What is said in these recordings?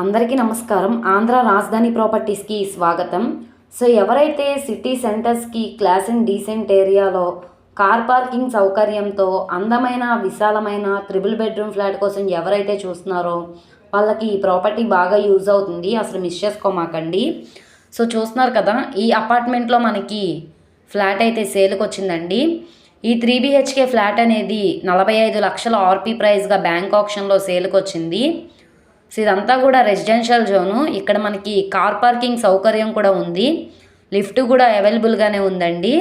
అందరికీ నమస్కారం. ఆంధ్ర రాజధాని ప్రాపర్టీస్కి స్వాగతం. సో ఎవరైతే సిటీ సెంటర్స్కి క్లాస్ అండ్ డీసెంట్ ఏరియాలో కార్ పార్కింగ్ సౌకర్యంతో అందమైన విశాలమైన త్రిబుల్ బెడ్రూమ్ ఫ్లాట్ కోసం ఎవరైతే చూస్తున్నారో వాళ్ళకి ఈ ప్రాపర్టీ బాగా యూజ్ అవుతుంది. అసలు మిస్ చేసుకోమాకండి. సో చూస్తున్నారు కదా ఈ అపార్ట్మెంట్లో మనకి ఫ్లాట్ అయితే సేల్కి వచ్చిందండి. ఈ త్రీ బిహెచ్కే ఫ్లాట్ అనేది నలభై ఐదు లక్షల ఆర్పీ ప్రైస్గా బ్యాంక్ ఆప్షన్లో సేల్కి వచ్చింది. సో ఇదంతా కూడా రెసిడెన్షియల్ జోను. ఇక్కడ మనకి కార్ పార్కింగ్ సౌకర్యం కూడా ఉంది. లిఫ్ట్ కూడా అవైలబుల్గానే ఉందండి.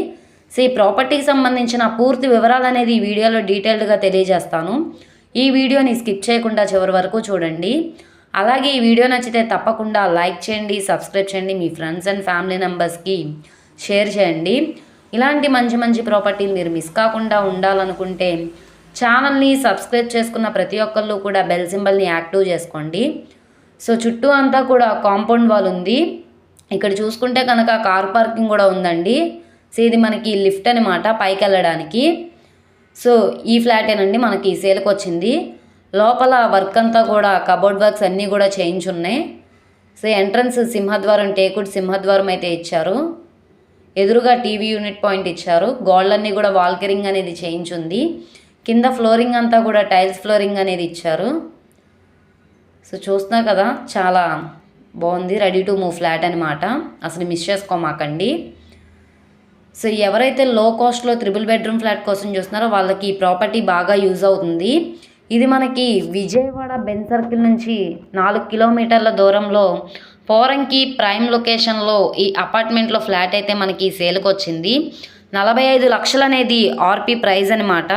సో ఈ ప్రాపర్టీకి సంబంధించిన పూర్తి వివరాలు అనేది ఈ వీడియోలో డీటెయిల్డ్గా తెలియజేస్తాను. ఈ వీడియోని స్కిప్ చేయకుండా చివరి వరకు చూడండి. అలాగే ఈ వీడియో నచ్చితే తప్పకుండా లైక్ చేయండి సబ్స్క్రైబ్ చేయండి మీ ఫ్రెండ్స్ అండ్ ఫ్యామిలీ మెంబర్స్కి షేర్ చేయండి. ఇలాంటి మంచి మంచి ప్రాపర్టీలు మీరు మిస్ కాకుండా ఉండాలనుకుంటే ఛానల్ని సబ్స్క్రైబ్ చేసుకున్న ప్రతి ఒక్కళ్ళు కూడా బెల్ సింబల్ని యాక్టివ్ చేసుకోండి. సో చుట్టూ అంతా కూడా కాంపౌండ్ వాల్ ఉంది. ఇక్కడ చూసుకుంటే కనుక కార్ పార్కింగ్ కూడా ఉందండి. సో ఇది మనకి లిఫ్ట్ అనమాట పైకి వెళ్ళడానికి సో ఈ ఫ్లాటేనండి మనకి సేల్కి వచ్చింది. లోపల వర్క్ అంతా కూడా కబోర్డ్ వర్క్స్ అన్నీ కూడా చేయించున్నాయి సో ఎంట్రన్స్ సింహద్వారం టేకుడ్ సింహద్వారం అయితే ఇచ్చారు. ఎదురుగా టీవీ యూనిట్ పాయింట్ ఇచ్చారు. గోళ్ళన్నీ కూడా వాల్కరింగ్ అనేది చేయించుంది. కింద ఫ్లోరింగ్ అంతా కూడా టైల్స్ ఫ్లోరింగ్ అనేది ఇచ్చారు. సో చూస్తున్నా కదా చాలా బాగుంది రెడీ టు మూవ్ ఫ్లాట్ అనమాట అసలు మిస్ చేసుకోమాకండి. సో ఎవరైతే లో కాస్ట్లో త్రిబుల్ బెడ్రూమ్ ఫ్లాట్ కోసం చూస్తున్నారో వాళ్ళకి ఈ ప్రాపర్టీ బాగా యూజ్ అవుతుంది. ఇది మనకి విజయవాడ బెన్ సర్కిల్ నుంచి నాలుగు కిలోమీటర్ల దూరంలో పోరంకి ప్రైమ్ లొకేషన్లో ఈ అపార్ట్మెంట్లో ఫ్లాట్ అయితే మనకి సేల్కి వచ్చింది. నలభై ఐదు లక్షలు అనేది ఆర్పి ప్రైజ్ అనమాట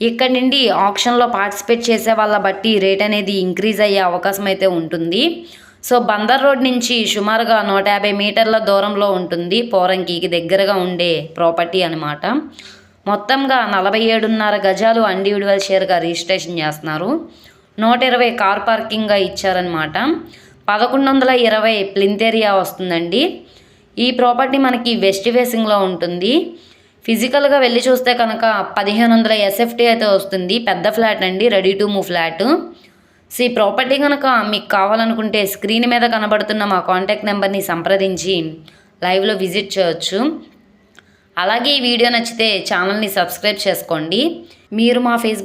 ఇక్కడ నుండి ఆప్షన్లో పార్టిసిపేట్ చేసే వాళ్ళ బట్టి రేట్ అనేది ఇంక్రీజ్ అయ్యే అవకాశం అయితే ఉంటుంది. సో బందర్ రోడ్ నుంచి సుమారుగా నూట యాభై మీటర్ల దూరంలో ఉంటుంది పోరంకికి దగ్గరగా ఉండే ప్రాపర్టీ అనమాట మొత్తంగా నలభై ఏడున్నర గజాలు ఇండివిజువల్ షేర్గా రిజిస్ట్రేషన్ చేస్తున్నారు. నూట ఇరవై కార్ పార్కింగ్గా ఇచ్చారనమాట పదకొండు వందల ఇరవై ప్లింతేరియా వస్తుందండి. ఈ ప్రాపర్టీ మనకి వెస్ట్ ఫేసింగ్లో ఉంటుంది. ఫిజికల్గా వెళ్ళి చూస్తే కనుక పదిహేను వందల ఎస్ఎఫ్టీ అయితే వస్తుంది. పెద్ద ఫ్లాట్ అండి. Ready to move flat. So ఈ ప్రాపర్టీ కనుక మీకు కావాలనుకుంటే స్క్రీన్ మీద కనబడుతున్న మా కాంటాక్ట్ నెంబర్ని సంప్రదించి లైవ్లో విజిట్ చేయొచ్చు. అలాగే ఈ వీడియో నచ్చితే ఛానల్ని సబ్స్క్రైబ్ చేసుకోండి. మీరు మా ఫేస్బుక్